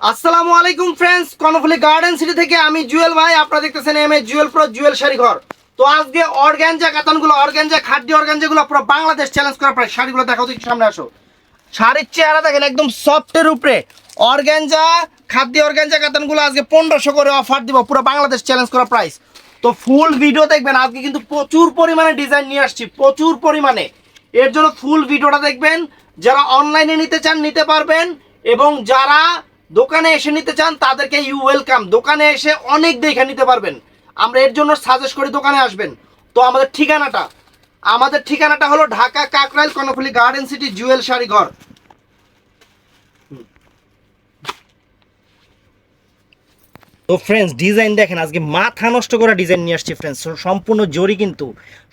আসসালামু আলাইকুম friends Karnaphuli garden city থেকে আমি জুয়েল ভাই, আপনারা দেখতেছেন M A Jewel pro Jewel sari ঘর তো আজকে অর্গ্যানজা কাতানগুলো অর্গ্যানজা খাদ্য অর্গ্যানজাগুলো পুরো বাংলাদেশ চ্যালেঞ্জ করার পরে শাড়িগুলো দেখাও দেখি সামনে আসো। শাড়ির চেহারা দেখেন একদম সফটের উপরে। অর্গ্যানজা খাদ্য অর্গ্যানজা কাতানগুলো আজকে পনেরোশো করে অফার দিব, পুরো বাংলাদেশ চ্যালেঞ্জ করা প্রাইস তো ফুল ভিডিও দেখবেন, আজকে কিন্তু প্রচুর পরিমাণে ডিজাইন নিয়ে আসছি, প্রচুর পরিমাণে। এর জন্য ফুল ভিডিওটা দেখবেন, যারা অনলাইনে নিতে চান, নিতে পারবেন। এবং যারা দোকানে এসে নিতে চান, তাদেরকে ইউ ওয়েলকাম দোকানে এসে অনেক দেখে নিতে পারবেন। আমরা এর জন্য সাজেস্ট করি দোকানে আসবেন। তো আমাদের ঠিকানাটা? আমাদের ঠিকানাটা হলো Dhaka Kakrail Karnaphuli garden city Jewel sari তো ফ্রেন্ডস ডিজাইন দেখেন আজকে মাথা নষ্ট করা ডিজাইন নিয়ে আসছি ফ্রেন্ডস সম্পূর্ণ জরি কিন্তু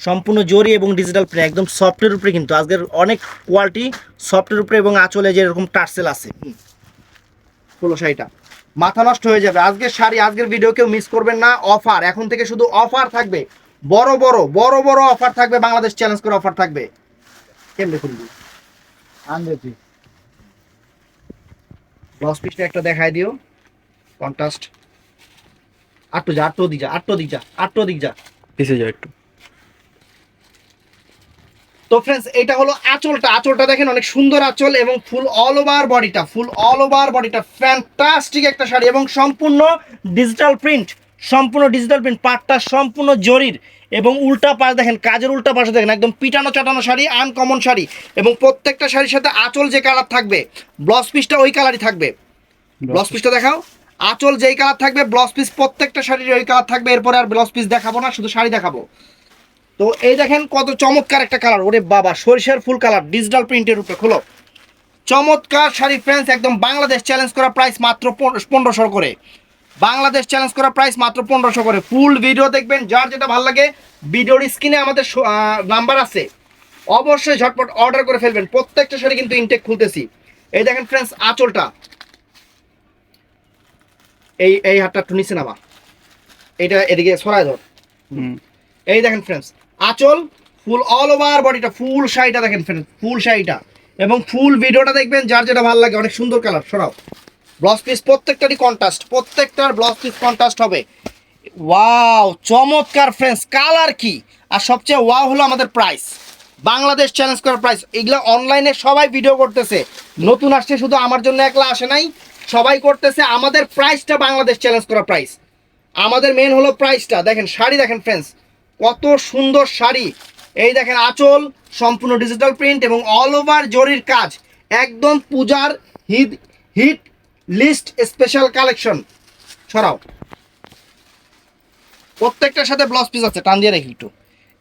সম্পূর্ণ জরি এবং ডিজিটাল প্রিন্ট একদম সফটের উপরে কিন্তু। আজকের অনেক কোয়ালিটি সফটের উপরে এবং আঁচলে যে এরকম টার্সেল আছে। হলো শাড়িটা মাথা নষ্ট হয়ে যাবে। আজকের শাড়ি আজকের ভিডিও কেউ মিস করবেন না। অফার এখন থেকে শুধু অফার থাকবে। বড় বড় বড় বড় অফার থাকবে। বাংলাদেশ চ্যালেঞ্জ করে অফার থাকবে। কেমনে খুলবি আনবে ব্লাউজ পিসটা একটা দেখাই দিও। কন্ট্রাস্ট আটটো যা আটটো দিক যা আটটো দিক যা আটটো দিক যা। পিছিয়ে যাও একটু। তো ফ্রেন্ডস এটা হলো আঁচলটা। আঁচলটা দেখেন অনেক সুন্দর আঁচল এবং ফুল অল ওভার বডিটা ফুল অল ওভার বডিটা ফ্যান্টাস্টিক একটা শাড়ি এবং সম্পূর্ণ ডিজিটাল প্রিন্ট সম্পূর্ণ ডিজিটাল প্রিন্ট পাটটা সম্পূর্ণ জরির এবং উল্টা পাশ দেখেন কাজের উল্টা পাশে দেখেন একদম পিটানো চাটানো শাড়ি আনকমন শাড়ি এবং প্রত্যেকটা শাড়ির সাথে আঁচল যে কালার থাকবে ব্লাউজ পিসটা ওই কালারই থাকবে। ব্লাউজ পিসটা দেখাও। আঁচল যেই কালার থাকবে ব্লাউজ পিস প্রত্যেকটা শাড়ির ওই কালার থাকবে, এরপরে আর ব্লাউজ পিস দেখাবো না, শুধু শাড়ি দেখাবো। তো এই দেখেন কত চমৎকার একটা কালার ওরে বাবা, সরিষার ফুল কালার ডিজিটাল প্রিন্টের উপরে, খোলো। চমৎকার শাড়ি ফ্রেন্ডস একদম বাংলাদেশ চ্যালেঞ্জ করা প্রাইস মাত্র পনেরোশো করে। বাংলাদেশ চ্যালেঞ্জ করা প্রাইস মাত্র পনেরোশো করে। ফুল ভিডিও দেখবেন, যার যেটা ভালো লাগে ভিডিওর স্ক্রিনে আমাদের নাম্বার আছে। অবশ্যই ঝটপট অর্ডার করে ফেলবেন। প্রত্যেকটা শাড়ি কিন্তু ইনটেক খুলতেছি। এই দেখেন ফ্রেন্ডস আঁচলটা। এই এই হাতটা একটু নিচে নামা। এটা এদিকে সরাই ধর। এই দেখেন ফ্রেন্ডস আঁচল ফুল অল ওভার বডিটা ফুল শাড়িটা দেখেন ফ্রেন্ডস ফুল শাড়িটা। এবং ফুল ভিডিওটা দেখবেন যার যেটা ভালো লাগে অনেক সুন্দর কালার সরাও। ব্লাউজ পিস প্রত্যেকটারই কন্ট্রাস্ট প্রত্যেকটার ব্লাউজ পিস কন্ট্রাস্ট হবে। ওয়াও চমৎকার ফ্রেন্ডস কালার কি? আর সবচেয়ে ওয়াও হলো আমাদের প্রাইস বাংলাদেশ চ্যালেঞ্জ করার প্রাইস এগুলো অনলাইনে সবাই ভিডিও করতেছে। নতুন আসছে শুধু আমার জন্য একলা আসে নাই সবাই করতেছে, আমাদের প্রাইসটা বাংলাদেশ চ্যালেঞ্জ করা প্রাইস আমাদের মেন হলো প্রাইসটা দেখেন, শাড়ি দেখেন ফ্রেন্ডস কত সুন্দর শাড়ি। এই দেখেন, আঁচল, সম্পূর্ণ ডিজিটাল প্রিন্ট এবং অল ওভার জরির কাজ। একদম পূজার hit hit list special collection ছড়াও প্রত্যেকটার সাথে ব্লাউজ পিস আছে, টান দিয়ে রাখি একটু।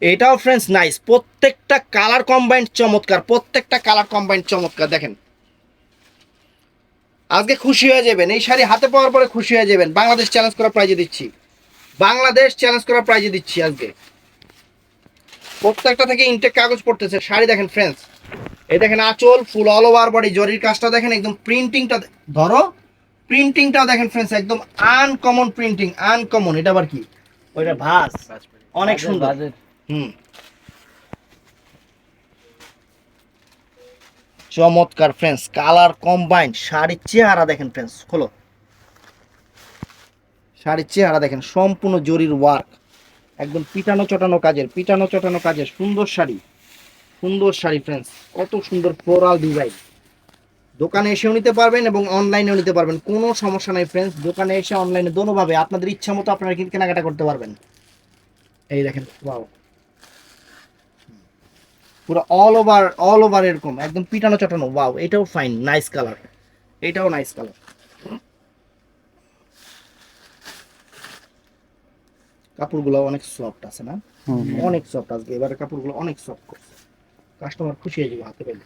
এটাও ফ্রেন্ডস নাইস প্রত্যেকটা কালার কম্বাইন্ড চমৎকার, প্রত্যেকটা কালার কম্বাইন্ড চমৎকার। দেখেন আজকে খুশি হয়ে যাবেন। এই শাড়ি হাতে পাওয়ার পরে খুশি হয়ে যাবেন। বাংলাদেশ চ্যালেঞ্জ করা প্রাইজে দিচ্ছি। বাংলাদেশ চ্যালেঞ্জ করা প্রাইজে দিচ্ছি আজকে। প্রত্যেকটা থেকে ইনটেক কাগজ পড়তেছে। শাড়ি দেখেন ফ্রেন্ডস এই দেখেন আঁচল ফুল অল ওভার বডি জরির কাজটা দেখেন একদম প্রিন্টিংটা ধরো প্রিন্টিংটা দেখেন ফ্রেন্ডস একদম আনকমন প্রিন্টিং আনকমন এটা আবার কি? ওইটা ভাস অনেক সুন্দর। হুম। চমৎকার ফ্রেন্ডস কালার কম্বাইন শাড়ির চেহারা দেখেন ফ্রেন্ডস খোলো। শাড়ির চেহারা দেখেন, সম্পূর্ণ জরির ওয়ার্ক একদম পিটানো চটানো কাজের, পিটানো চটানো কাজের, সুন্দর শাড়ি সুন্দর শাড়ি ফ্রেন্ডস কত সুন্দর ফ্লোরাল ডিজাইন দোকানে এসেও নিতে পারবেন এবং অনলাইনেও নিতে পারবেন, কোনো সমস্যা নাই ফ্রেন্ডস দোকানে এসে অনলাইনে দোনোভাবে আপনাদের ইচ্ছা মতো আপনারা কিন্তু কেনাকাটা করতে পারবেন। এই দেখেন ওয়াও পুরো অল ওভার অল ওভার এরকম একদম পিটানো চটানো ওয়াও এটাও ফাইন নাইস কালার এটাও নাইস কালার কাপড়গুলো অনেক সফট আছে না? অনেক সফট আজকে এবারে কাপড়গুলো অনেক সফট করছে। কাস্টমার খুশি হয়ে যাবে হাতে পেলে।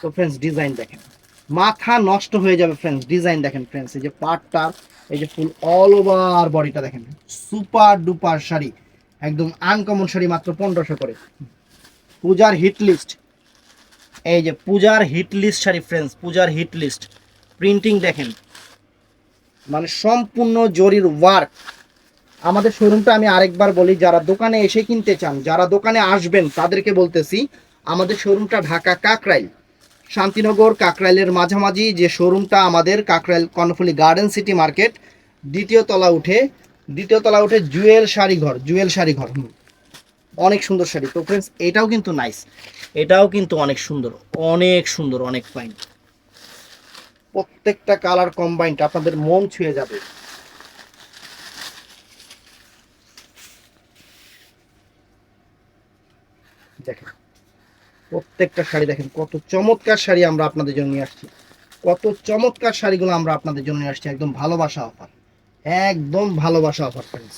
তো ফ্রেন্ডস ডিজাইন দেখেন। মাথা নষ্ট হয়ে যাবে ফ্রেন্ডস ডিজাইন দেখেন ফ্রেন্ডস এই যে পাটটা এই যে ফুল অল ওভার বডিটা দেখেন। সুপার ডুপার শাড়ি একদম আনকমন শাড়ি মাত্র পনেরোশো করে। পূজার হিট লিস্ট এই যে পূজার হিট লিস্ট শাড়ি ফ্রেন্ডস পূজার হিট লিস্ট প্রিন্টিং দেখেন। মানে সম্পূর্ণ জরির ওয়ার্ক আমাদের শোরুমটা আমি আরেকবার বলি, যারা দোকানে এসে কিনতে চান, যারা দোকানে আসবেন, তাদেরকে বলতেছি, আমাদের শোরুমটা ঢাকা কাকরাইল। শান্তিনগর কাকরাইলের মাঝামাঝি যে শোরুমটা আমাদের, Kakrail Karnaphuli garden city market দ্বিতীয় তলা উঠে, দ্বিতীয় তলা উঠে জুয়েল শাড়ি ঘর জুয়েল শাড়ি ঘর হুম। অনেক সুন্দর শাড়ি। তো ফ্রেন্ডস এটাও কিন্তু নাইস এটাও কিন্তু অনেক সুন্দর। অনেক সুন্দর, অনেক ফাইন প্রত্যেকটা কালার কম্বাইনটা আপনাদের মন ছুঁয়ে যাবে। দেখেন, প্রত্যেকটা শাড়ি দেখেন, কত চমৎকার শাড়ি আমরা আপনাদের জন্য নিয়ে আসছি। কত চমৎকার শাড়িগুলো আমরা আপনাদের জন্য নিয়ে আসছি। একদম ভালোবাসা অফার একদম ভালোবাসা অফার ফ্রেন্ডস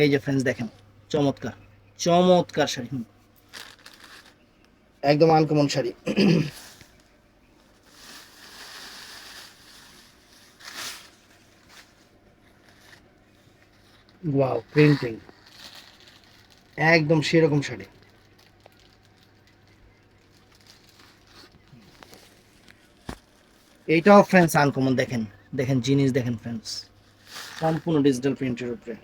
এই যে ফ্রেন্ডস দেখেন চমৎকার চমৎকার শাড়ি একদম আনকমন শাড়ি। ওয়াও প্রিন্টিং একদম সেরকম শাড়ি। এইটাও ফ্রেন্ডস আনকমন দেখেন দেখেন জিনিস দেখেন ফ্রেন্ডস সম্পূর্ণ ডিজিটাল প্রিন্টের উপরে।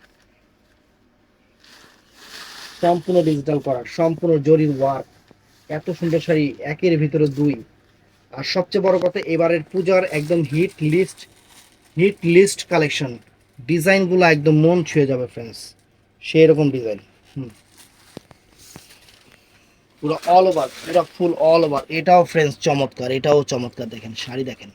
সম্পূর্ণ ডিজিটাল করা সম্পূর্ণ জরির ওয়ার্ক এত সুন্দর শাড়ি একের ভিতরে দুই। আর সবচেয়ে বড় কথা, এবারের পূজার একদম hit list hit list collection ডিজাইনগুলো একদম মন ছুঁয়ে যাবে ফ্রেন্ডস সেই রকম ডিজাইন হুম। পুরো অল ওভার পুরো ফুল অল ওভার এটাও ফ্রেন্ডস চমৎকার। এটাও চমৎকার, দেখেন, শাড়ি দেখেন।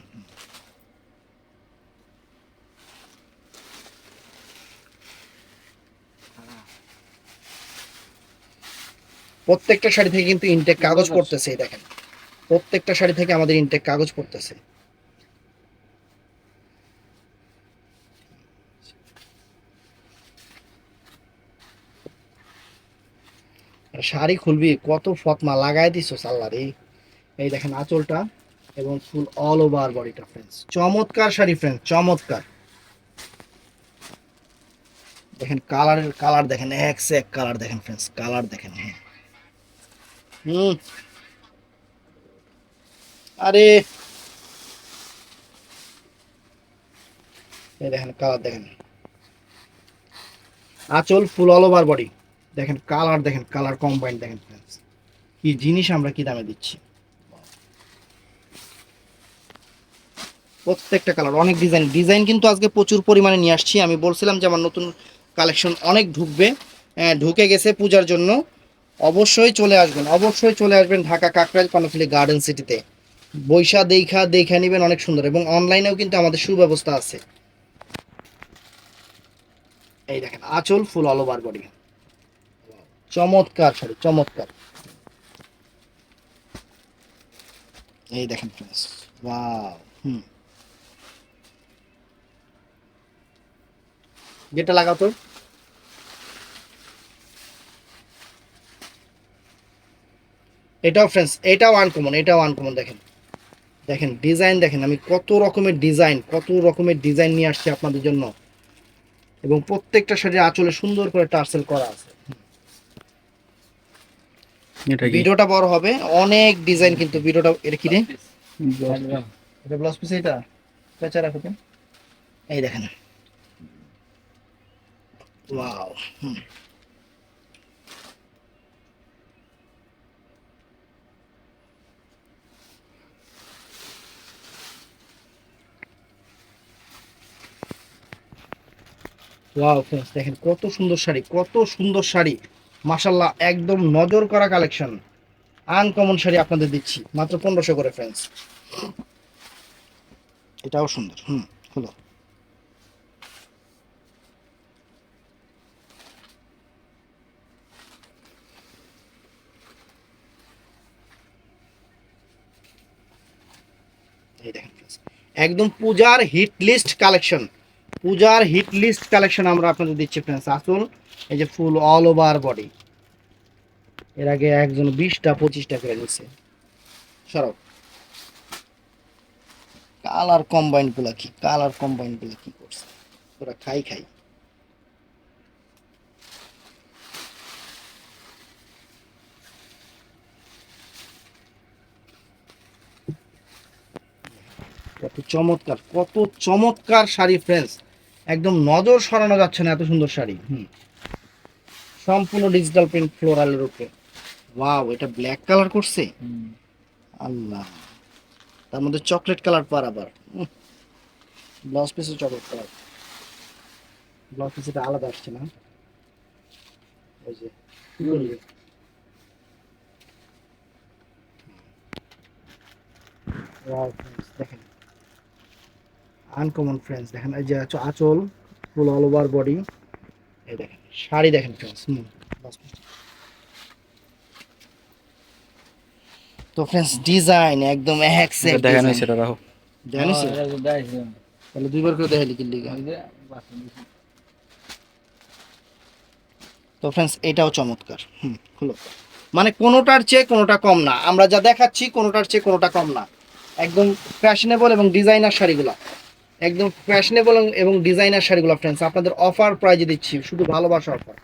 প্রত্যেকটা শাড়ি থেকে কিন্তু ইনটেক কাগজ পড়তেছে এই দেখেন। প্রত্যেকটা শাড়ি থেকে আমাদের ইনটেক কাগজ পড়তেছে। শাড়ি খুলবি কত ফতমা লাগাই দিছো সাল্লার এই এই দেখেন আঁচলটা এবং ফুল অল ওভার বডিটা ফ্রেন্ডস চমৎকার শাড়ি ফ্রেন্ডস চমৎকার। দেখেন কালারের কালার দেখেন এক সে এক কালার দেখেন ফ্রেন্ডস কালার দেখেন হ্যাঁ। আরে। দেখেন কালার দেখেন। আঁচল ফুল অল ওভার বডি দেখেন কালার দেখেন কালার কম্বাইন দেখেন কি জিনিস আমরা কি দামে দিচ্ছি? প্রত্যেকটা কালার অনেক ডিজাইন ডিজাইন কিন্তু আজকে প্রচুর পরিমাণে নিয়ে আসছি। আমি বলছিলাম যে আমার নতুন কালেকশন অনেক ঢুকবে। আহ, ঢুকে গেছে পূজার জন্য। অবশ্যই চলে আসবেন, অবশ্যই চলে আসবেন ঢাকা কাকরাইল কর্ণফুলি গার্ডেন সিটিতে বৈশা দেখা দেখে নেবেন অনেক সুন্দর এবং অনলাইনেও কিন্তু আমাদের সুব্যবস্থা আছে। এই দেখেন, আঁচল ফুল অল ওভার বডি চমৎকার শাড়ি চমৎকার। এই দেখেন ফ্রেন্ডস ওয়াও হুম। যেটা লাগাও তো। এটাও ফ্রেন্ডস এটাও আনকমন এটাও আনকমন দেখেন। দেখেন ডিজাইন দেখেন আমি কত রকমের ডিজাইন কত রকমের ডিজাইন নিয়ে আসছি আপনাদের জন্য। এবং প্রত্যেকটা শাড়ির আঁচলে সুন্দর করে টার্সেল করা আছে। এটা কি? ভিডিওটা বড় হবে অনেক ডিজাইন কিন্তু ভিডিওটা এটা কি রে? এটা ব্লাউজ পিস এটা? পেঁচা রাখো তো। এই দেখেন। ওয়াও হুম। ওয়াও ফ্রেন্ডস দেখেন কত সুন্দর শাড়ি, কত সুন্দর শাড়ি। মাশাল্লাহ একদম নজর করা কালেকশন আনকমন শাড়ি আপনাদের দিচ্ছি, মাত্র পনেরোশো করে ফ্রেন্ডস এটাও সুন্দর, হুম, হলো। একদম পূজার হিট লিস্ট কালেকশন পূজার হিট লিস্ট কালেকশন আমরা আপনাদের দিচ্ছি ফ্রেন্ডস আসুন, এই যে ফুল অল ওভার বডি এর আগে একজন বিশটা, পঁচিশটা করে নিচ্ছে সরব কালার কম্বাইনগুলা কি? কালার কম্বাইনগুলা কি করছে? ওরা খাই খাই। কত চমৎকার কত চমৎকার শাড়ি ফ্রেন্ডস একদম নজর সরানো যাচ্ছে না এত সুন্দর শাড়ি। হুম। সম্পূর্ণ ডিজিটাল প্রিন্ট ফ্লোরালের উপরে। ওয়াও এটা ব্ল্যাক কালার করছে? আল্লাহ। তার মধ্যে চকলেট কালার পার আবার। ব্লাউজ পিসে চকলেট কালার ব্লাউজ পিস এটা আলাদা আসছে না? ওই যে দেখেন। আনকমন ফ্রেন্ডস দেখেন এই যে আঁচ- আঁচল ফুল অল ওভার বডি এই দেখেন শাড়ি দেখেন ফ্রেন্ডস তো ফ্রেন্ডস ডিজাইন একদম এক সে এক দেখানো। হয়েছে এটা রাখো। জানিস তাহলে দুইবার করে দেখালি কি লিগা তো ফ্রেন্ডস এটাও চমৎকার হুম খুলো। মানে কোনোটার চেয়ে কোনোটা কম না। আমরা যা দেখাচ্ছি কোনোটার চেয়ে কোনোটা কম না। একদম ফ্যাশনেবল এবং ডিজাইনার শাড়িগুলো। একদম ফ্যাশনেবল এবং ডিজাইনার শাড়িগুলো ফ্রেন্ডস আপনাদের অফার প্রাইজে দিচ্ছি, শুধু ভালোবাসা অফার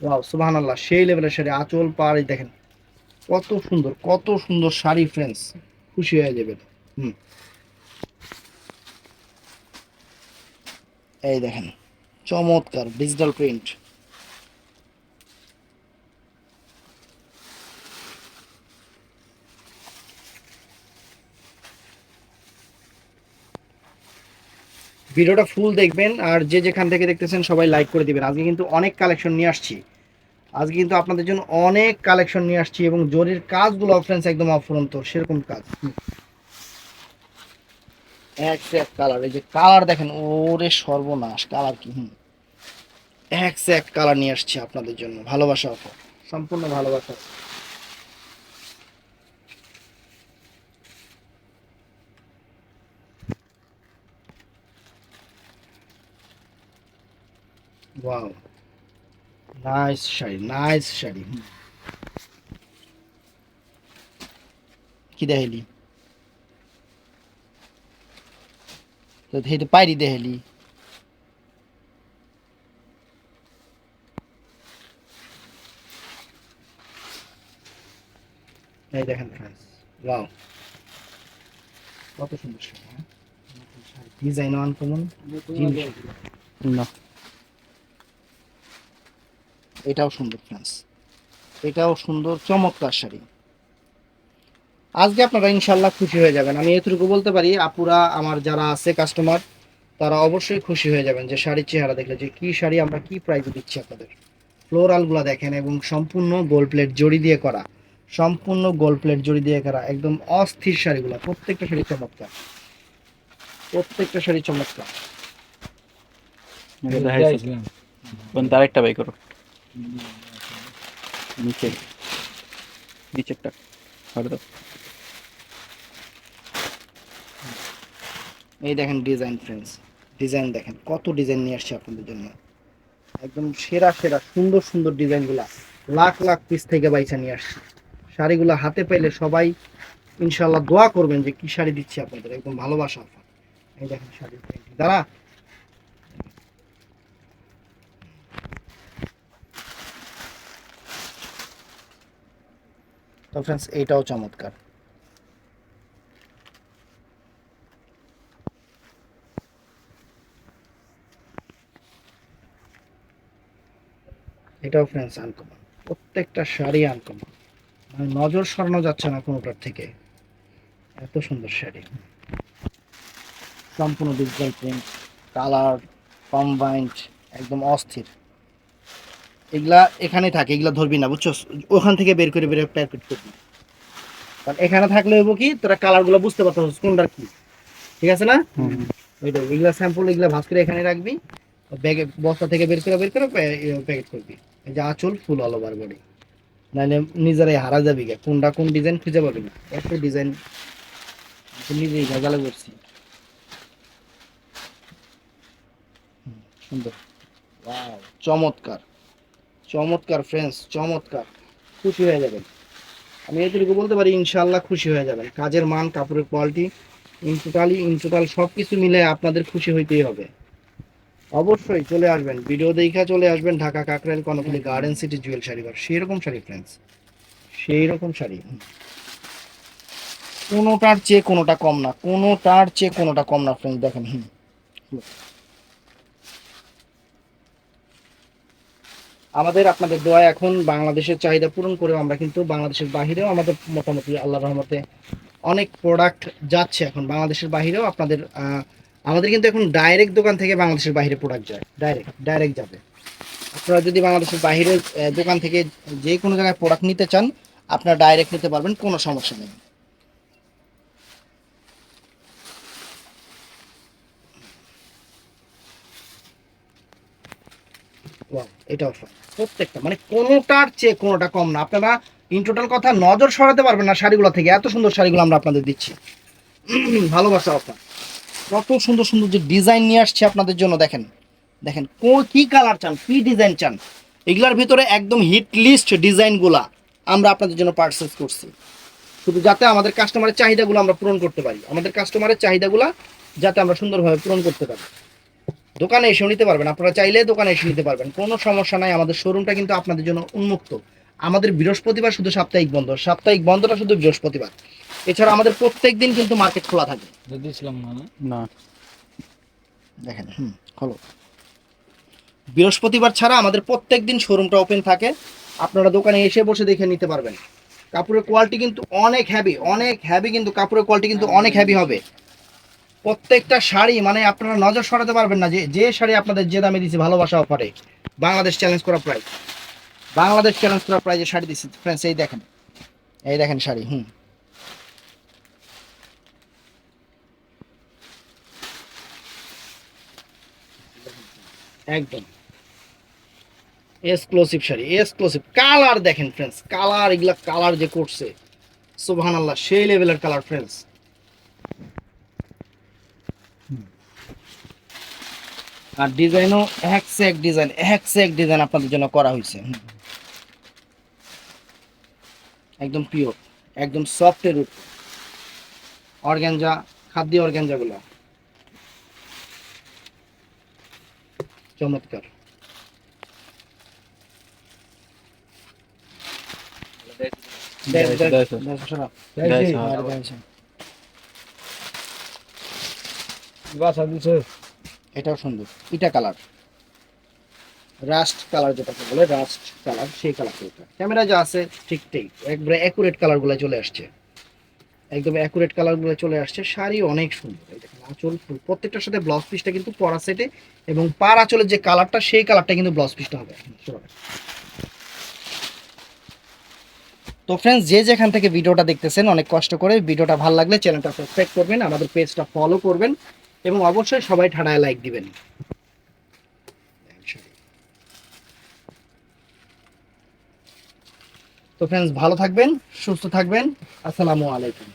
ওয়াও সুবাহান আল্লাহ সেই লেভেলের শাড়ি, আঁচল পাড়ি দেখেন, কত সুন্দর কত সুন্দর শাড়ি ফ্রেন্ডস খুশি হয়ে যাবে হুম। এই দেখেন, চমৎকার ডিজিটাল প্রিন্ট ভিডিওটা ফুল দেখবেন আর যে যেখান থেকে দেখতেছেন সবাই লাইক করে দিবেন। আজকে কিন্তু অনেক কালেকশন নিয়ে আসছি। আজকে কিন্তু আপনাদের জন্য অনেক কালেকশন নিয়ে আসছি এবং জরির কাজগুলো ফ্রেন্ডস একদম অফুরন্ত সেরকম কাজ। এক এক কালার এই যে কালার দেখেন, ওরে সর্বনাশ কালার কি, হুম। এক এক কালার নিয়ে আসছি আপনাদের জন্য। ভালোবাসা অফার সম্পূর্ণ ভালোবাসা। Wow nice sari nice sari. কি দেখাইলি তো হেঁটে পাইরি দেখাইলি এই দেখেন ওয়াও কত সুন্দর শাড়ি হ্যাঁ? ডিজাইন আনকমন জিনিস। না। এটাও সুন্দর ফ্রেন্ডস এটাও সুন্দর চমৎকার শাড়ি। আজকে আপনারা ইনশাল্লাহ খুশি হয়ে যাবেন। আমি এতটুকু বলতে পারি আপুরা আমার যারা আছে কাস্টমার তারা অবশ্যই খুশি হয়ে যাবেন যে শাড়ির চেহারা দেখলে যে কি শাড়ি আমরা কি প্রাইজে দিচ্ছি আপনাদের। ফ্লোরালগুলো দেখেন এবং সম্পূর্ণ গোল প্লেট জড়ি দিয়ে করা। সম্পূর্ণ গোল প্লেট জড়ি দিয়ে করা একদম অস্থির শাড়িগুলো। প্রত্যেকটা শাড়ি চমৎকার। প্রত্যেকটা শাড়ি চমৎকার। একটা বাই করো। নিচে। নিচেরটা আর দাও। এই দেখেন ডিজাইন ফ্রেন্ডস ডিজাইন দেখেন, কত ডিজাইন নিয়ে আসছে আপনাদের জন্য। একদম সেরা সেরা, সুন্দর সুন্দর ডিজাইনগুলা লাখ লাখ পিস থেকে বাইসা নিয়ে আসছে। শাড়িগুলো হাতে পাইলে সবাই ইনশাল্লাহ দোয়া করবেন যে কি শাড়ি দিচ্ছি আপনাদের, একদম ভালোবাসা এই দেখেন শাড়ি দাঁড়া তো ফ্রেন্ডস এইটাও চমৎকার। এটাও ফ্রেন্ডস আনকমন প্রত্যেকটা শাড়ি আনকমন মানে নজর সরানো যাচ্ছে না কোনোটার থেকে। এত সুন্দর শাড়ি। সম্পূর্ণ ডিজিটাল প্রিন্ট কালার কম্বাইন্ড একদম অস্থির। এগুলা এখানে থাকে এগুলা ধরবি না বুঝছ? ওখান থেকে বের করে বের প্যাকেট করবি। কারণ এখানে থাকলে হইব কি তোরা কালারগুলো বুঝতে পারতো কোনটার কি ঠিক আছে না? ওইটা এগুলা স্যাম্পল এগুলা ভাজ করে এখানে রাখবি ব্যাগে বস্তা থেকে বের করে বের করে প্যাকেট করবি। যে ফুল অল ওভার বডি নাহলে নিজেরাই হারা যাবি গে কোনটা কোন ডিজাইন খুঁজে পাবি না। একটা ডিজাইন নিজেই গাজালে করছি। সুন্দর। চমৎকার। চমৎকার ফ্রেন্ডস চমৎকার। খুশি হয়ে যাবেন। আমি এটুকু বলতে পারি ইনশাল্লাহ খুশি হয়ে যাবেন। কাজের মান, কাপড়ের quality in totally in total সব কিছু মিলে আপনাদের খুশি হইতেই হবে। অবশ্যই চলে আসবেন। ভিডিও দেখা চলে আসবেন ঢাকা কাকরাইল কনকলি গার্ডেন সিটি জুয়েল শাড়ি ঘর। সেই রকম শাড়ি ফ্রেন্ডস সেই রকম শাড়ি। কোনোটার চেয়ে কোনোটা কম না। কোনোটার চেয়ে কোনোটা কম না ফ্রেন্ডস দেখেন, হুম। আমাদের আপনাদের দোয়া এখন বাংলাদেশের চাহিদা পূরণ করেও আমরা কিন্তু বাংলাদেশের বাহিরেও আমাদের মোটামুটি আল্লাহ রহমতে অনেক প্রোডাক্ট যাচ্ছে এখন। বাংলাদেশের বাহিরেও আপনাদের আমাদের কিন্তু এখন ডাইরেক্ট দোকান থেকে বাংলাদেশের বাইরে প্রোডাক্ট যায়। ডাইরেক্ট ডাইরেক্ট যাবে। আপনারা যদি বাংলাদেশের বাইরে দোকান থেকে যে কোনো জায়গায় প্রোডাক্ট নিতে চান, আপনারা ডাইরেক্ট নিতে পারবেন, কোনো সমস্যা নেই। এটাও fine। প্রত্যেকটা মানে কোনোটার চেয়ে কোনোটা কম না। আপনারা ইন টোটাল কথা নজর সরাতে পারবেন না শাড়িগুলো থেকে। এত সুন্দর শাড়িগুলো আমরা আপনাদের দিচ্ছি। ভালোবাসা অফার কত সুন্দর সুন্দর যে ডিজাইন নিয়ে আসছে আপনাদের জন্য, দেখেন। দেখেন কোন কি কালার চান, কি ডিজাইন চান? এগুলার ভিতরে একদম হিট লিস্ট ডিজাইনগুলা আমরা আপনাদের জন্য পার্সেস করছি। শুধু যাতে আমাদের কাস্টমারের চাহিদাগুলো আমরা পূরণ করতে পারি। আমাদের কাস্টমারের চাহিদাগুলো যাতে আমরা সুন্দরভাবে পূরণ করতে পারি। দোকানে এসেও নিতে পারবেন। আপনারা চাইলে দোকানে এসে নিতে পারবেন। কোনো সমস্যা নাই আমাদের শোরুমটা কিন্তু আপনাদের জন্য উন্মুক্ত। আমাদের বৃহস্পতিবার শুধু সাপ্তাহিক বন্ধ। সাপ্তাহিক বন্ধটা শুধু বৃহস্পতিবার। এছাড়া আমাদের প্রত্যেক দিন কিন্তু মার্কেট খোলা থাকে। না না? দেখেন হুম হলো বৃহস্পতিবার ছাড়া আমাদের প্রত্যেক দিন শোরুমটা ওপেন থাকে। আপনারা দোকানে এসে বসে দেখে নিতে পারবেন। কাপড়ের কোয়ালিটি কিন্তু অনেক হ্যাভি অনেক হ্যাভি কিন্তু কাপড়ের কোয়ালিটি কিন্তু অনেক হ্যাভি হবে। প্রত্যেকটা শাড়ি মানে আপনারা নজর সরাতে পারবেন না যে যে শাড়ি আপনাদের যে দামে দিচ্ছি ভালোবাসা অফারে বাংলাদেশ চ্যালেঞ্জ করা প্রাইস বাংলাদেশ চ্যালেঞ্জ করা প্রাইজে শাড়ি দিচ্ছি ফ্রেন্ডস এই দেখেন। এই দেখেন শাড়ি, হুম। একদম। এক্সক্লুসিভ শাড়ি এক্সক্লুসিভ কালার দেখেন ফ্রেন্ডস কালার এগুলা কালার যে করছে সুবহান আল্লাহ সেই লেভেলের কালার ফ্রেন্ডস আর ডিজাইনও এক সে এক ডিজাইন এক সে এক ডিজাইন আপনাদের জন্য করা হয়েছে একদম পিওর একদম সফটের উপর অর্গ্যানজা খাদ্য অর্গ্যানজাগুলো চমৎকার। বাসা দিছে এটাও সুন্দর। ইটা কালার। রাস্ট কালার যেটাকে বলে, রাস্ট কালার, সেই কালারটা এটা। ক্যামেরা যা আছে, ঠিক ঠিক। একবারে অ্যাকুরেট কালারগুলো চলে আসছে। একদম অ্যাকুরেট কালারগুলো চলে আসছে। শাড়ি অনেক সুন্দর। এই দেখেন, আঁচল ফুল। প্রত্যেকটার সাথে ব্লাউজ পিসটা কিন্তু পরা সেটে এবং পার আঁচলের যে কালারটা, সেই কালারটা কিন্তু ব্লাউজ পিসটা হবে। তো ফ্রেন্ডস যে যেখান থেকে ভিডিওটা দেখতেছেন, অনেক কষ্ট করে ভিডিওটা ভালো লাগলে চ্যানেলটা সাবস্ক্রাইব করবেন, আমাদের পেজটা ফলো করবেন। এবং অবশ্যই সবাই ঠাডায় লাইক দিবেন। তো ফ্রেন্ডস ভালো থাকবেন সুস্থ থাকবেন। আসসালামু আলাইকুম।